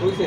বুঝছে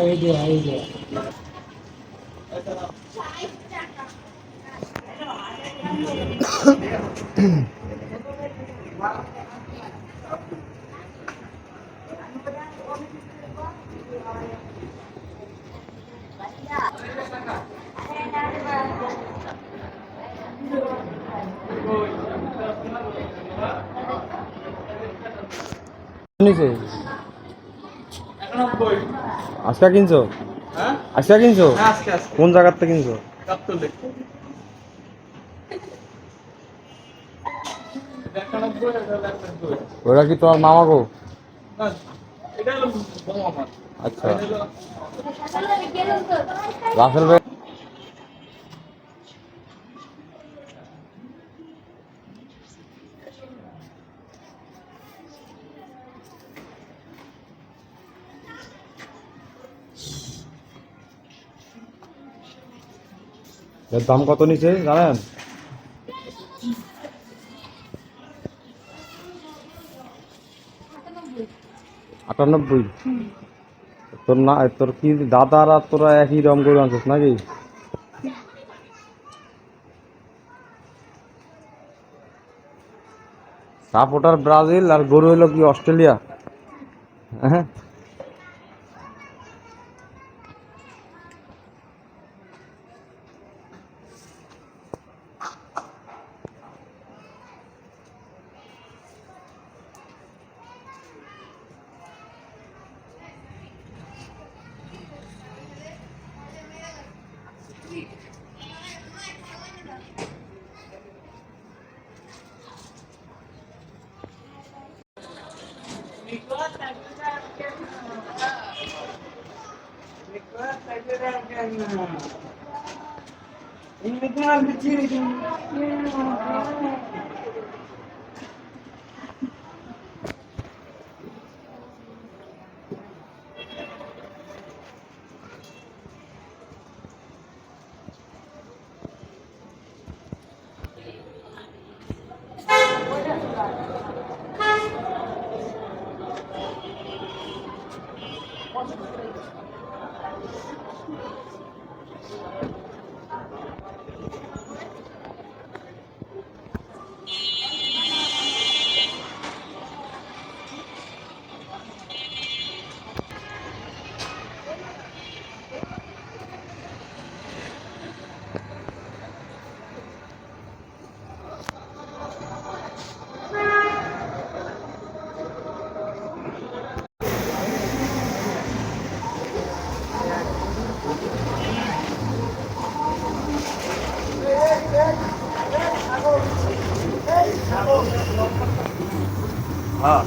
এই যে এই যে নিছে আজকা কিনছো? হ্যাঁ? কিনছো? আজকে আজকে। কোন জায়গার থেকে কিনছো ওরা কি তোমার মামা গো? আচ্ছা। রাসেল এর দাম কত নিছে জানেন আটানব্বই। তোর না, তোর কি দাদারা তোরা একই রকম করে আনছিস নাকি? সাপোর্টার ব্রাজিল আর গরু হলো কি অস্ট্রেলিয়া? হ্যাঁ? இன்னைக்கு நான் பிச்சு হ্যাঁ।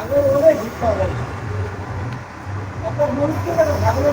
আগে ওরে ঘুরতে হবে। একটা মন্ত্রী কেন ভাগলে